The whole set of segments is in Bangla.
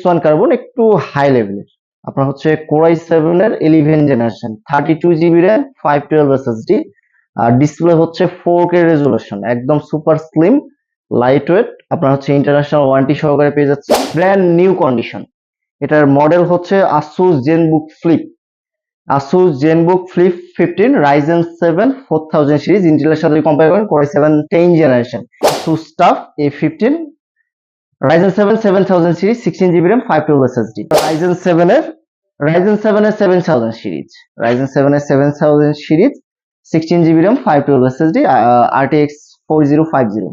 এক্স ওয়ান কার্বন একটু হাই লেভেলের আপনার হচ্ছে কোরাই সেভেন এর eleven generation thirty two GB RAM five twelve SSD আর ডিসপ্লে হচ্ছে ফোর কে রেজুলেশন একদম সুপার স্লিম লাইট ওয়েট আপনার হচ্ছে ইন্টারন্যাশনাল ওয়ারেন্টি সহকারে পেয়ে যাচ্ছে ব্র্যান্ড নিউ কন্ডিশন এটার মডেল হচ্ছে Asus Zenbook Flip Asus Zenbook Flip fifteen Ryzen seven four thousand series ইন্টেলের সাথে কম্পেয়ার করেন Core i seven ten generation Asus staff A fifteen Ryzen seven seven thousand series sixteen GB RAM five twelve SSD Ryzen এর রাইজেন সেভেন এর সেভেন থাউজেন্ড সিরিজ রাইজেন এর seven thousand series sixteen GB RAM five twelve SSD RTX four zero five zero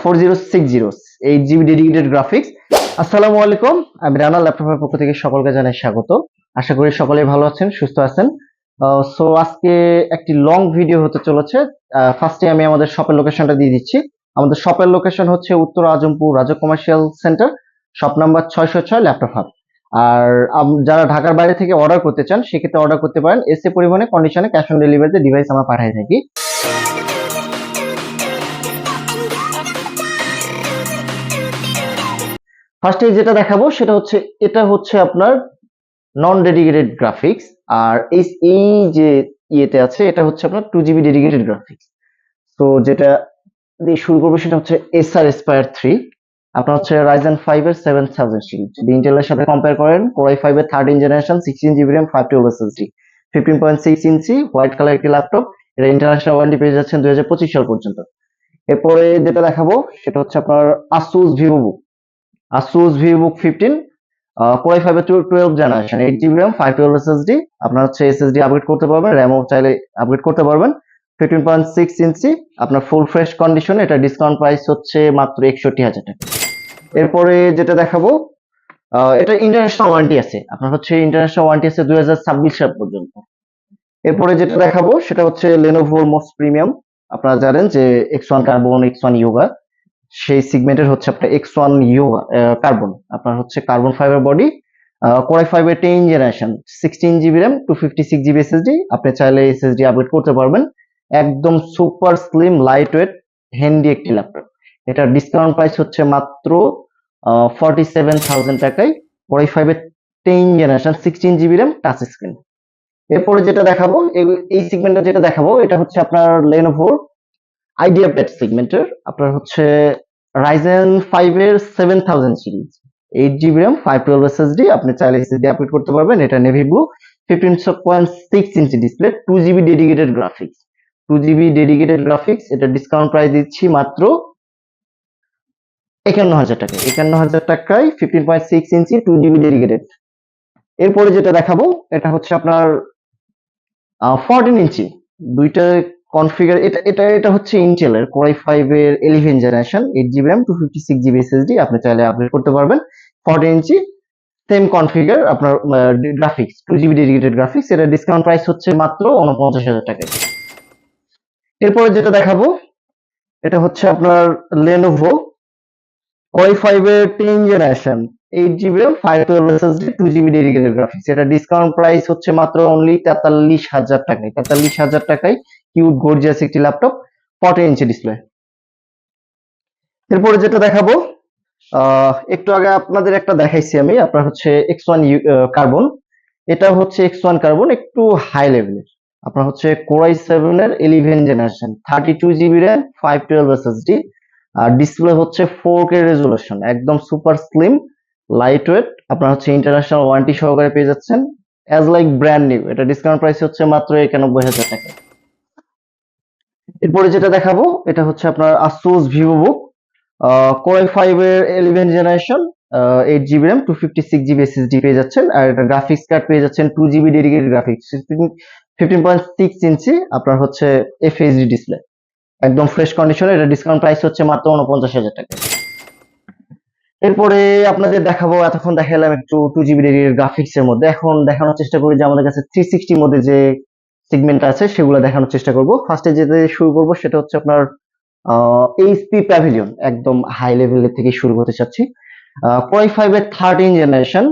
four zero six eight GB dedicated graphics আসসালামু আলাইকুম আমি রানা ল্যাপটপের পক্ষ থেকে সকলকে জানাই স্বাগত। আশা করি সকলেই ভালো আছেন, সুস্থ আছেন। সো আজকে একটি লং ভিডিও হতে চলেছে। ফার্স্টে আমি আমাদের শপের লোকেশনটা দিয়ে দিচ্ছি। আমাদের শপের লোকেশন হচ্ছে উত্তর আজমপুর রাজা কমার্শিয়াল সেন্টার শপ নাম্বার ছয়শো ছয় ল্যাপটপ হাব আর যারা ঢাকার বাইরে থেকে অর্ডার করতে চান, সেক্ষেত্রে অর্ডার করতে পারেন এসে পরিমাণে কন্ডিশনে ক্যাশ অন ডেলিভারিতে ডিভাইস আমরা পাঠিয়ে থাকি। ফার্স্টে যেটা দেখাবো, সেটা হচ্ছে, এটা হচ্ছে আপনার নন ডেডিকেটেড গ্রাফিক্স আর এই এই যে ইয়েতে আছে, এটা হচ্ছে আপনার টু জিবি ডেডিকেটেড গ্রাফিক্স তো যেটা দিয়ে শুরু করব সেটা হচ্ছে এসআর এসপায়ার থ্রি আপনার হচ্ছে রাইজেন ফাইভ এর সেভেন থাউজেন্ড সিরিজ যদি ইন্টেলের সাথে কম্পেয়ার করেন কোরাই ফাইভ এর thirteen generation sixteen GB RAM five twelve SSD fifteen point six inch white colour একটি ল্যাপটপ এটা ইন্টারন্যাশনাল ওয়ারেন্টি পেয়ে যাচ্ছেন দুই হাজার পঁচিশ সাল পর্যন্ত। এরপরে যেটা দেখাবো, সেটা হচ্ছে আপনার Asus Vivobook Asus Vivobook fifteen Core i five এর twelve generation eight GB RAM five twelve SSD আপনার হচ্ছে এসএসডি আপগ্রেড করতে পারবেন র্যামও চাইলে আপগ্রেড করতে পারবেন। ফিফটিন পয়েন্ট সিক্স ইঞ্চি আপনার ফুল ফ্রেশ কন্ডিশন এটা ডিসকাউন্ট প্রাইস হচ্ছে মাত্র একষট্টি হাজার টাকা। এরপরে যেটা দেখাবো এটা ইন্টারন্যাশনাল ওয়ারেন্টি আছে। আপনার হচ্ছে ইন্টারন্যাশনাল ওয়ারেন্টি আছে দুই হাজার ছাব্বিশ সাল পর্যন্ত। এরপরে যেটা দেখাবো, সেটা হচ্ছে লেনোভো মোস্ট প্রিমিয়াম আপনারা জানেন যে X one Carbon X one Yoga সেই সিগমেন্টের হচ্ছে আপনার এক্স ওয়ান ইয়োগা কার্বন আপনার হচ্ছে carbon fibre body Core i ফাইভের ten generation sixteen GB RAM two fifty six GB SSD আপনি চাইলে এসএসডি আপডেট করতে পারবেন। একদম super slim light weight handy একটি ল্যাপটপ এটার ডিসকাউন্ট প্রাইস হচ্ছে মাত্র ফর্টি সেভেন থাউজেন্ড টাকায়। কোরাই ফাইভের ten generation sixteen GB RAM touch screen এরপরে যেটা দেখাবো, এই সিগমেন্টটা যেটা দেখাবো, এটা হচ্ছে আপনার লেনোভোর আইডিয়া প্যাড সিগমেন্টের আপনার হচ্ছে রাইজেন ফাইভ এর seven thousand series eight GB RAM five twelve SSD আপনি চাইলে এসএসডি আপডেট করতে পারবেন। এটা navy blue fifteen point six inch display two GB dedicated graphics two GB dedicated graphics এটা ডিসকাউন্ট প্রাইস দিচ্ছি মাত্র একান্ন হাজার টাকা একান্ন হাজার টাকায় fifteen point six inch two GB dedicated এরপরে যেটা দেখাবো, এটা হচ্ছে আপনার ফোরটিন ইঞ্চি। দুইটা কনফিগার এটা এটা এটা হচ্ছে ইন্টেলের কোরাই ফাইভ এর eleven generation eight GB RAM two fifty six GB SSD আপনি চাইলে আপডেট করতে পারবেন। ফোরটিন ইঞ্চি সেম কনফিগার আপনার graphics two GB dedicated graphics এটা ডিসকাউন্ট প্রাইস হচ্ছে মাত্র উনপঞ্চাশ হাজার টাকা এরপরে যেটা দেখাবো, এটা হচ্ছে আপনার লেনোভো কোরাই ফাইভ এর ten generation eight GB RAM five twelve SSD two GB dedicated graphics এটা ডিসকাউন্ট প্রাইস হচ্ছে মাত্র অনলি তেতাল্লিশ হাজার টাকায়। তেতাল্লিশ হাজার টাকায় কিউট গর্জিয়াস একটি ল্যাপটপ ফর্টি ইঞ্চি ডিসপ্লে এরপরে যেটা দেখাবো একটু আগে আপনাদের একটা দেখাইছি আমি, আপনার হচ্ছে এক্স ওয়ান কার্বন এটা হচ্ছে এক্স ওয়ান কার্বন একটু হাই লেভেলের আপনার হচ্ছে কোরাই সেভেন এর eleven generation thirty two GB RAM five twelve SSD আর ডিসপ্লে হচ্ছে ফোর কে রেজুলেশন একদম সুপার স্লিম লাইট ওয়েট আপনার হচ্ছে ইন্টারন্যাশনাল ওয়ারেন্টি সহকারে পেয়ে যাচ্ছেন অ্যাজ লাইক ব্র্যান্ড নিউ এটা ডিসকাউন্ট প্রাইস হচ্ছে মাত্র একানব্বই হাজার টাকা। এরপরে যেটা দেখাবো, এটা হচ্ছে আপনার Asus Vivobook Core i five এর eleven generation eight GB RAM two fifty six GB SSD পেয়ে যাচ্ছেন, আর এটা গ্রাফিক্স কার্ড পেয়ে যাচ্ছেন two GB dedicated graphics fifteen point six inch আপনার হচ্ছে এফএইচডি ডিসপ্লে একদম ফ্রেশ কন্ডিশনে এটা ডিসকাউন্ট প্রাইস হচ্ছে মাত্র উনপঞ্চাশ হাজার টাকা। এরপরে আপনাদের দেখাবো, এতক্ষণ দেখালাম একটু টু জিবি গ্রাফিক্স এর মধ্যে। এখন দেখানোর চেষ্টা করি যে আমাদের কাছে থ্রি সিক্সটির মধ্যে যে সিগমেন্ট আছে, সেগুলো দেখানোর চেষ্টা করব। ফার্স্টে যেতে শুরু করব, সেটা হচ্ছে আপনার এইচপি প্যাভিলিয়ন একদম হাই লেভেলের থেকে শুরু করতে চাচ্ছি। কোরাই ফাইভ এর thirteen generation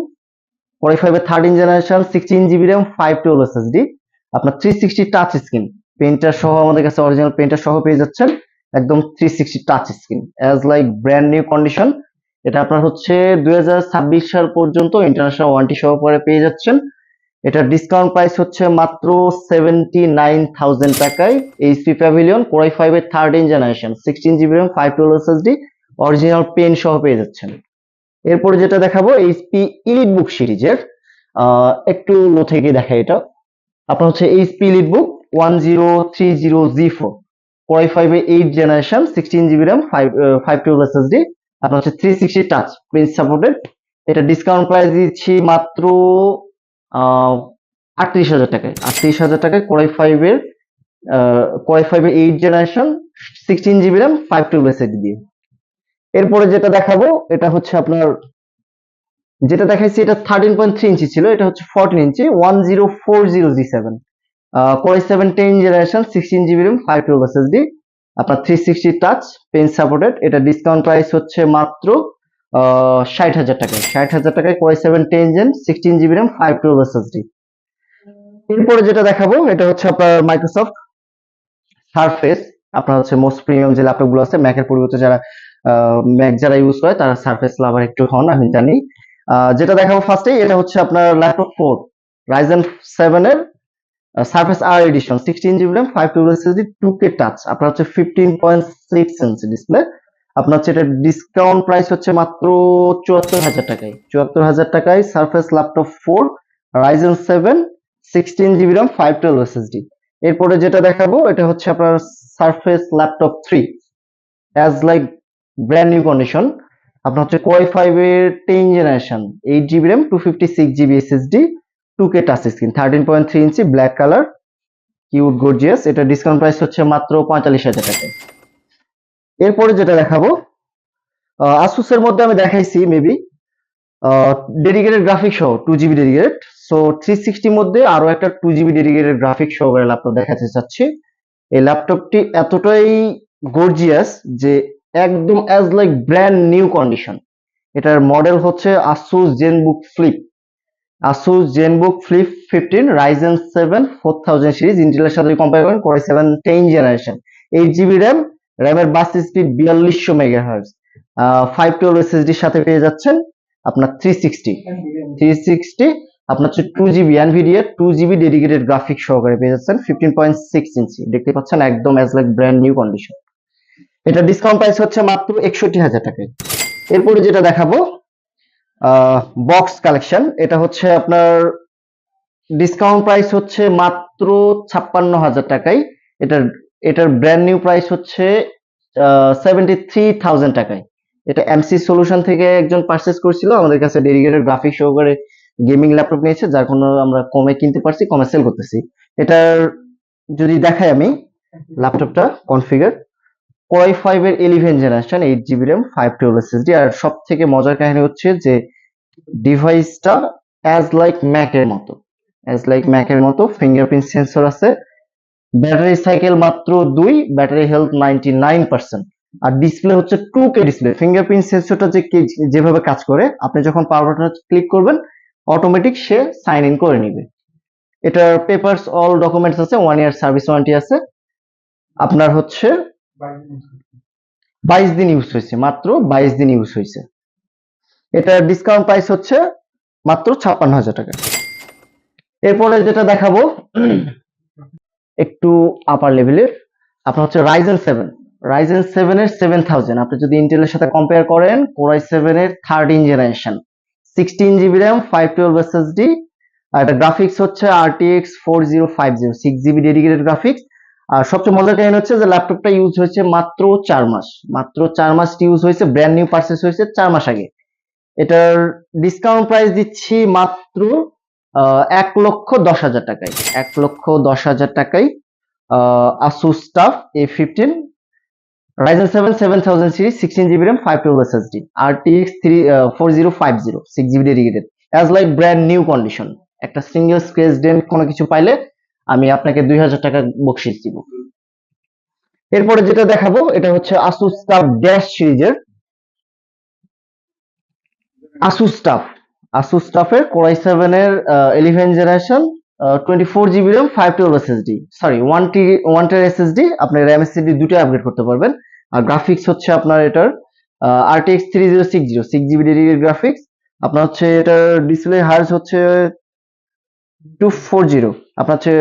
Core i five এর thirteen generation sixteen GB RAM five twelve SSD আপনার three sixty touch screen painter সহ আমাদের কাছে অরিজিনাল পেন্টার সহ পেয়ে যাচ্ছেন। একদম three sixty touch screen as like brand new condition এটা আপনার হচ্ছে দুই হাজার ছাব্বিশ সাল পর্যন্ত ইন্টারন্যাশনাল ওয়ারেন্টি সহকারে পেয়ে যাচ্ছেন। এটা ডিসকাউন্ট প্রাইস হচ্ছে মাত্র সেভেন্টি নাইন থাউজেন্ড টাকায়। HP Pavilion Core i five এর third in generation sixteen GB RAM five twelve SSD original pen সহ পেয়ে যাচ্ছেন। এরপরে যেটা দেখাবো এইচপি ইলিট বুক সিরিজের একটু লো থেকে দেখা এটা। আপনার হচ্ছে HP Elitebook one zero three zero G four Core i five eight generation sixteen GB RAM five five twelve SSD আপনার হচ্ছে three sixty touch prince supported এটা ডিসকাউন্ট প্রাইস দিচ্ছি মাত্র আটত্রিশ হাজার টাকায়। আটত্রিশ হাজার টাকায় কোরাই ফাইভ এর কোরাই ফাইভ এর eight generation sixteen GB RAM five twelve SSD দিয়ে। এরপরে যেটা দেখাবো, এটা হচ্ছে আপনার যেটা দেখাইছি এটা থার্টিন পয়েন্ট থ্রি ইঞ্চি ছিল, এটা হচ্ছে fourteen inch one zero four zero G seven Core i seven ten generation sixteen GB RAM five twelve আপনার three sixty touch pen supported এটা ডিসকাউন্ট প্রাইস হচ্ছে মাত্র ষাট হাজার টাকায়। ষাট হাজার টাকায় Core i seven ten gen sixteen GB RAM five twelve SSD এরপরে যেটা দেখাবো, এটা হচ্ছে আপনার মাইক্রোসফট সারফেস আপনার হচ্ছে মোস্ট প্রিমিয়াম যে ল্যাপটপগুলো আছে ম্যাকের পরিবর্তে যারা ম্যাক যারা ইউজ করে, তারা সারফেস লাভার একটু হন, আমি জানি। যেটা দেখাবো ফার্স্টে এটা হচ্ছে আপনার ল্যাপটপ ফোর রাইজেন সেভেন এর সারফেস আর edition sixteen GB RAM five two SSD two K touch আপনার হচ্ছে fifteen point six inch display আপনার হচ্ছে এটা ডিসকাউন্ট প্রাইস হচ্ছে মাত্র চুয়াত্তর হাজার টাকায়। চুয়াত্তর হাজার টাকায় Surface Laptop four Ryzen seven sixteen GB RAM five twelve SSD এরপরে যেটা দেখাবো, এটা হচ্ছে আপনার Surface Laptop three as like brand new condition আপনার হচ্ছে কোয়াই ফাইভ এর ten generation eight GB RAM two fifty six GB SSD two K touch screen thirteen point three inch black colour cute gorgeous এটা ডিসকাউন্ট প্রাইস হচ্ছে মাত্র পঁয়তাল্লিশ হাজার টাকা। এরপরে যেটা দেখাবো আসুসের মধ্যে আমি দেখাইছি মেবি ডেডিকেটেড গ্রাফিক সহ two GB dedicated so three সিক্সটির মধ্যে আরও একটা টু জিবি ডেডিকেটেড গ্রাফিক সহকারে ল্যাপটপ দেখাতে চাচ্ছি। এই ল্যাপটপটি এতটাই গর্জিয়াস যে একদম as like brand new condition এটার মডেল হচ্ছে Asus Zenbook Flip Asus Zenbook Flip fifteen Ryzen seven four thousand series ইন্টেলের সাথে কম্পেয়ার করেন Core i seven ten generation eight GB RAM র্যামের বাস স্পিড বিয়াল্লিশশো মেগা হার্জ ফাইভ টুয়েলভ এসএসডির সাথে পেয়ে যাচ্ছেন আপনার থ্রি সিক্সটি থ্রি সিক্সটি আপনার হচ্ছে two GB Nvidia two GB dedicated graphic সহকারে পেয়ে যাচ্ছেন ফিফটিন পয়েন্ট সিক্স ইঞ্চি দেখতে পাচ্ছেন একদম as like brand new condition এটা ডিসকাউন্ট প্রাইস হচ্ছে মাত্র একষট্টি হাজার টাকায়। এরপরে যেটা দেখাবো বক্স কালেকশন এটা হচ্ছে আপনার ডিসকাউন্ট প্রাইস হচ্ছে মাত্র ছাপ্পান্ন হাজার টাকায়। এটার এটার ব্র্যান্ড নিউ প্রাইস হচ্ছে সেভেন্টি থ্রি থাউজেন্ড টাকায়। এটা এমসি সলিউশন থেকে একজন পারচেস করেছিল, আমাদের কাছে ডেডিকেটেড গ্রাফিক সহকারে গেমিং ল্যাপটপ নিয়েছে, যার কোনো আমরা কমে কিনতে পারছি, কমে সেল করতেছি। এটার যদি দেখাই আমি ল্যাপটপটা কনফিগার কোরাই ফাইভ এর eleven generation eight GB RAM five twelve SSD আর সব থেকে মজার কাহিনী হচ্ছে যে ডিভাইসটা অ্যাজ লাইক ম্যাকের মতো অ্যাজ লাইক ম্যাকের মতো ফিঙ্গারপ্রিন্ট সেন্সর আছে ব্যাটারি সাইকেল মাত্র দুই battery health ninety nine percent আর ডিসপ্লে হচ্ছে টু কে ডিসপ্লে ফিঙ্গারপ্রিন্ট সেন্সরটা যে যেভাবে কাজ করে, আপনি যখন পাওয়ার বাটনে ক্লিক করবেন অটোমেটিক সে সাইন ইন করে নিবে। এটার পেপারস অল ডকুমেন্টস আছে ওয়ান ইয়ার সার্ভিস ওয়ারেন্টি আছে। আপনার হচ্ছে বাইশ দিন ইউজ হয়েছে, মাত্র বাইশ দিন ইউজ হয়েছে। এটার ডিসকাউন্ট প্রাইস হচ্ছে মাত্র ছাপ্পান্ন হাজার টাকা। এরপরে যেটা দেখাবো, একটু আপার লেভেলের আপনার হচ্ছে রাইজেন সেভেন রাইজেন সেভেন এর সেভেন থাউজেন্ড আপনি যদি ইন্টেলের সাথে কম্পেয়ার করেন কোরাই সেভেন এর thirteen generation sixteen GB RAM five twelve SSD আর এটা গ্রাফিক্স হচ্ছে RTX four zero five zero six GB dedicated graphics আর সবচেয়ে মজার কাহিনী হচ্ছে যে ল্যাপটপটা ইউজ হয়েছে মাত্র চার মাস। মাত্র চার মাস ইউজ হয়েছে ব্র্যান্ড নিউ পারচেস হয়েছে চার মাস আগে। এটার ডিসকাউন্ট প্রাইস দিচ্ছি মাত্র এক লক্ষ দশ হাজার টাকায়। এক লক্ষ দশ হাজার টাকায় Asus TUF A fifteen Ryzen seven seven thousand series sixteen GB RAM five twelve SSD RTX three four zero five zero six GB dedicated as like brand new condition একটা সিঙ্গেল স্ক্রেচ ডেন্ট কোনো কিছু পাইলে আমি আপনাকে দুই হাজার টাকা বকশিস দিব। এরপরে যেটা দেখাবো, এটা হচ্ছে আসুস স্টাফ ড্যাশ সিরিজের আসুস স্টাফ আসুস স্টাফের কোরাই সেভেন এর eleven generation twenty four GB RAM five twelve SSD sorry one T one টের এসএসডি আপনি র্যাম এসএসডি দুটো আপগ্রেড করতে পারবেন। আর গ্রাফিক্স হচ্ছে আপনার এটার RTX three zero six zero six GB dedicated graphics আপনার হচ্ছে এটার ডিসপ্লে হার্স হচ্ছে টু ফোর জিরো আপনার হচ্ছে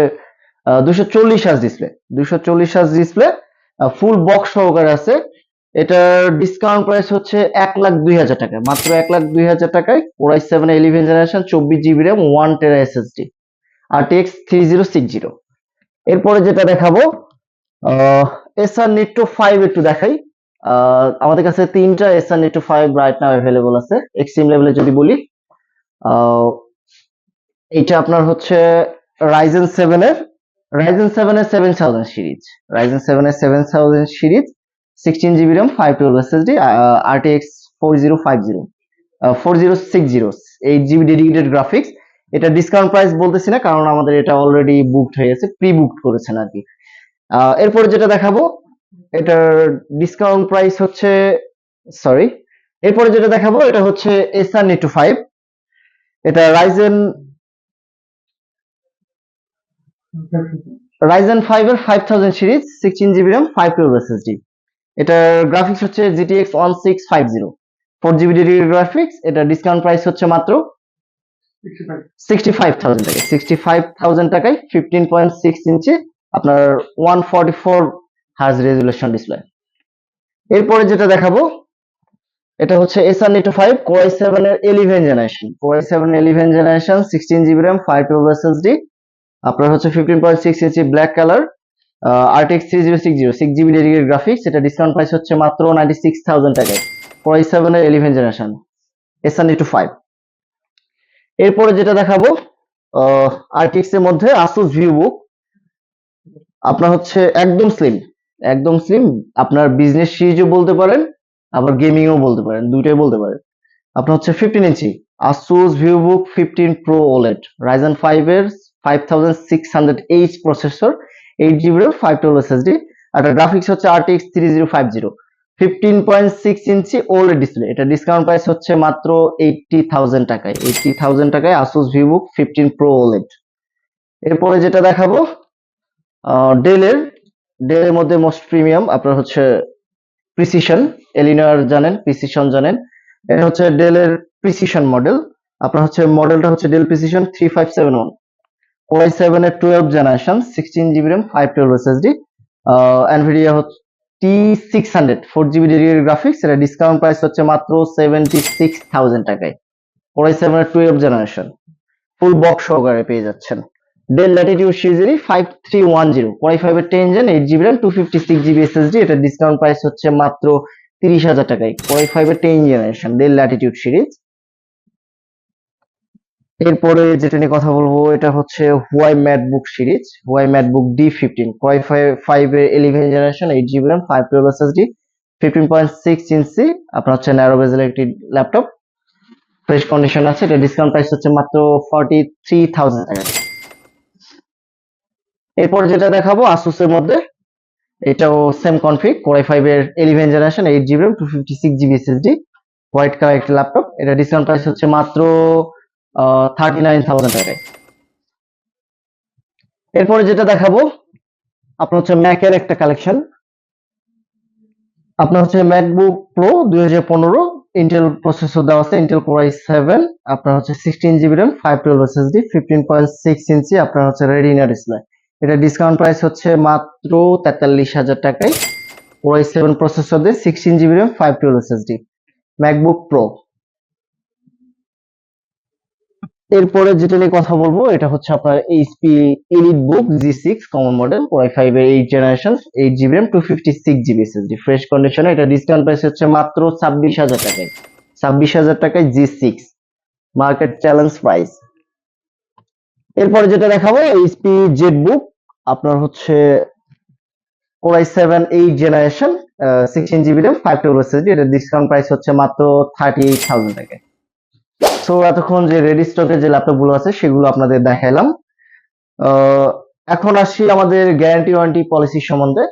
দুশো চল্লিশ হার্স ডিসপ্লে দুশো চল্লিশ হার্স ডিসপ্লে ফুল বক্স সহকারে আছে। এটার ডিসকাউন্ট প্রাইস হচ্ছে এক লাখ দুই হাজার টাকা, মাত্র এক লাখ দুই হাজার টাকায় core i seven eleven generation চব্বিশ GB RAM one tera SSD RTX three zero six zero এরপরে যেটা দেখাবো এসআর নিট্টো ফাইভ একটু দেখাই। আমাদের কাছে তিনটা Acer Nitro five right now available আছে এক্সট্রিম লেভেলে যদি বলি। এইটা আপনার হচ্ছে রাইজেন সেভেন এর রাইজেন সেভেন এর seven thousand series Ryzen seven এর seven thousand series sixteen GB RAM five twelve SSD RTX four zero five zero four zero six zero eight GB dedicated graphics এটা ডিসকাউন্ট প্রাইস বলতেছি না কারণ আমাদের এটা অলরেডি বুকড হয়ে গেছে প্রি বুকড করেছেন আর কি। আহ, এরপরে যেটা দেখাবো এটার ডিসকাউন্ট প্রাইস হচ্ছে সরি এরপরে যেটা দেখাবো এটা হচ্ছে এসআর নিটু ফাইভ এটা রাইজেন রাইজেন ফাইভ এর five thousand series sixteen GB RAM five twelve SSD এটার গ্রাফিক্স হচ্ছে GTX one six five zero four GB graphics এটা ডিসকাউন্ট প্রাইস হচ্ছে মাত্র সিক্সটি ফাইভ থাউজেন্ড টাকা সিক্সটি ফাইভ থাউজেন্ড টাকায় ফিফটিন পয়েন্ট সিক্স ইঞ্চি আপনার one forty four hertz resolution display এরপরে যেটা দেখাবো, এটা হচ্ছে Acer Nitro five core i seven এর eleven generation core i seven eleven generation sixteen GB RAM five twelve SSD আপনার হচ্ছে fifteen point six inch black colour RTX three zero six zero six GB dedicated graphics এটা ডিসকাউন্ট প্রাইস হচ্ছে মাত্র নাইনটি সিক্স থাউজেন্ড টাকায়। কোয়াই সেভেন এর eleven generation Acer Nitro five এরপরে যেটা দেখাবো আরটিএক্স এর মধ্যে আসুস ভিউ বুক আপনার হচ্ছে একদম স্লিম একদম স্লিম আপনার বিজনেস সিরিজও বলতে পারেন, আবার গেমিংও বলতে পারেন, দুইটাই বলতে পারেন। আপনার হচ্ছে fifteen inch Asus Vivobook fifteen pro OLED Ryzen five এর five thousand six hundred H processor eight GB RAM five twelve SSD আর গ্রাফিক্স হচ্ছে RTX three zero five zero fifteen point six inch OLED display এটা ডিসকাউন্ট প্রাইস হচ্ছে মাত্র এইটটি থাউজেন্ড টাকায়। এইটটি থাউজেন্ড টাকায় Asus Vivobook fifteen pro OLED এরপরে যেটা দেখাবো ডেলের ডেলের মধ্যে মোস্ট প্রিমিয়াম আপনার হচ্ছে প্রিসিশন এলিনার জানেন প্রিসিশন জানেন। এটা হচ্ছে ডেলের প্রিসিশন মডেল আপনার হচ্ছে মডেলটা হচ্ছে Dell Precision three five seven one i seven এর twelve generation sixteen GB RAM five twelve SSD Nvidia হচ্ছে T six hundred four GB dedicated graphics এটা ডিসকাউন্ট প্রাইস হচ্ছে মাত্র সেভেন্টি সিক্স থাউজেন্ড টাকায়। Core i seven twelve generation full box সহকারে পেয়ে যাচ্ছেন। Dell Latitude সিরিজেরই five three one zero i five এর ten gen eight GB RAM two fifty six GB SSD এটা ডিসকাউন্ট প্রাইস হচ্ছে মাত্র তিরিশ হাজার টাকায়। ওয়াই ফাইভ এর ten generation Dell Latitude series এরপরে যেটা নিয়ে কথা বলব, এটা হচ্ছে Huawei MateBook series Huawei MateBook D fifteen core i five এর eleven generation eight GB RAM five twelve SSD fifteen point six inch আপনার হচ্ছে ন্যারো বেজেল একটি ল্যাপটপ ফ্রেশ কন্ডিশন আছে, এটা ডিসকাউন্ট প্রাইস হচ্ছে মাত্র ফর্টি থ্রি থাউজেন্ড টাকা। এরপর যেটা দেখাবো আসুসের মধ্যে, এটাও same config core i five এর eleven generation eight GB RAM two fifty six GB SSD white colour একটি ল্যাপটপ এটা ডিসকাউন্ট প্রাইস হচ্ছে মাত্র থার্টি নাইন থাউজেন্ড টাকায়। এরপরে যেটা দেখাবো, আপনার হচ্ছে ম্যাকের একটা কালেকশন আপনার হচ্ছে ম্যাকবুক প্রো দুই হাজার পনেরো ইন্টেল প্রসেসর দেওয়া আছে ইন্টেল কোর আই সেভেন আপনার হচ্ছে sixteen GB RAM five twelve SSD fifteen point six inch আপনার হচ্ছে রেডিনা ডিসপ্লে এটা ডিসকাউন্ট প্রাইস হচ্ছে মাত্র তেতাল্লিশ হাজার টাকায়। আই সেভেন প্রসেসর দিয়ে sixteen GB RAM five twelve SSD MacBook Pro এরপরে যেটা নিয়ে কথা বলব, এটা হচ্ছে আপনার HP EliteBook G six common model i five এর eight generation eight GB RAM two fifty six GB SSD fresh কন্ডিশনে এটা ডিসকাউন্ট প্রাইস হচ্ছে মাত্র ছাব্বিশ হাজার টাকায়। ছাব্বিশ হাজার টাকায় G six market challenge price এরপরে যেটা দেখাবো এইচপি জেড বুক আপনার হচ্ছে core i seven eight generation sixteen GB RAM five twelve SSD এটা ডিসকাউন্ট প্রাইস হচ্ছে মাত্র থার্টি এইট থাউজেন্ড টাকায়। সো এতক্ষণ যে রেডি স্টকে যে ল্যাপটপগুলো আছে, সেগুলো আপনাদের দেখাইলাম। এখন আসি আমাদের গ্যারান্টি ওয়ারেন্টি পলিসি সম্বন্ধে।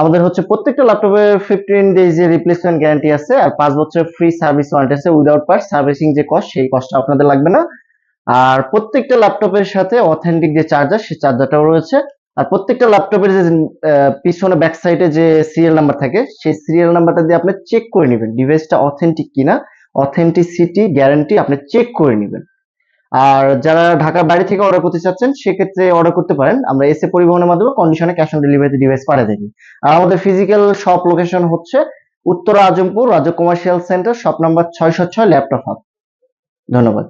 আমাদের হচ্ছে প্রত্যেকটা ল্যাপটপের ফিফটিন ডেজ এর রিপ্লেসমেন্ট গ্যারান্টি আছে আর পাঁচ বছরের ফ্রি সার্ভিস ওয়ারেন্টি আছে উইদাউট পার্ট সার্ভিসিং যে কস্ট সেই কস্টটা আপনাদের লাগবে না। আর প্রত্যেকটা ল্যাপটপের সাথে অথেন্টিক যে চার্জার সেই চার্জারটাও রয়েছে। আর প্রত্যেকটা ল্যাপটপের যে পিছনে ব্যাক সাইডে যে সিরিয়াল নাম্বার থাকে, সেই সিরিয়াল নাম্বারটা দিয়ে আপনি চেক করে নেবেন ডিভাইসটা অথেন্টিক কিনা। অথেন্টিসিটি গ্যারান্টি আপনি চেক করে নেবেন। আর যারা ঢাকার বাইরে থেকে অর্ডার করতে চাচ্ছেন, সেক্ষেত্রে অর্ডার করতে পারেন। আমরা এসে পরিবহনের মাধ্যমে কন্ডিশনে ক্যাশ অন ডেলিভারি ডিভাইস পাঠিয়ে থাকি। আর আমাদের ফিজিক্যাল শপ লোকেশন হচ্ছে উত্তরা আজমপুর রাজ্য কমার্শিয়াল সেন্টার শপ নাম্বার ছয়শো ছয়, ল্যাপটপ হাব ধন্যবাদ।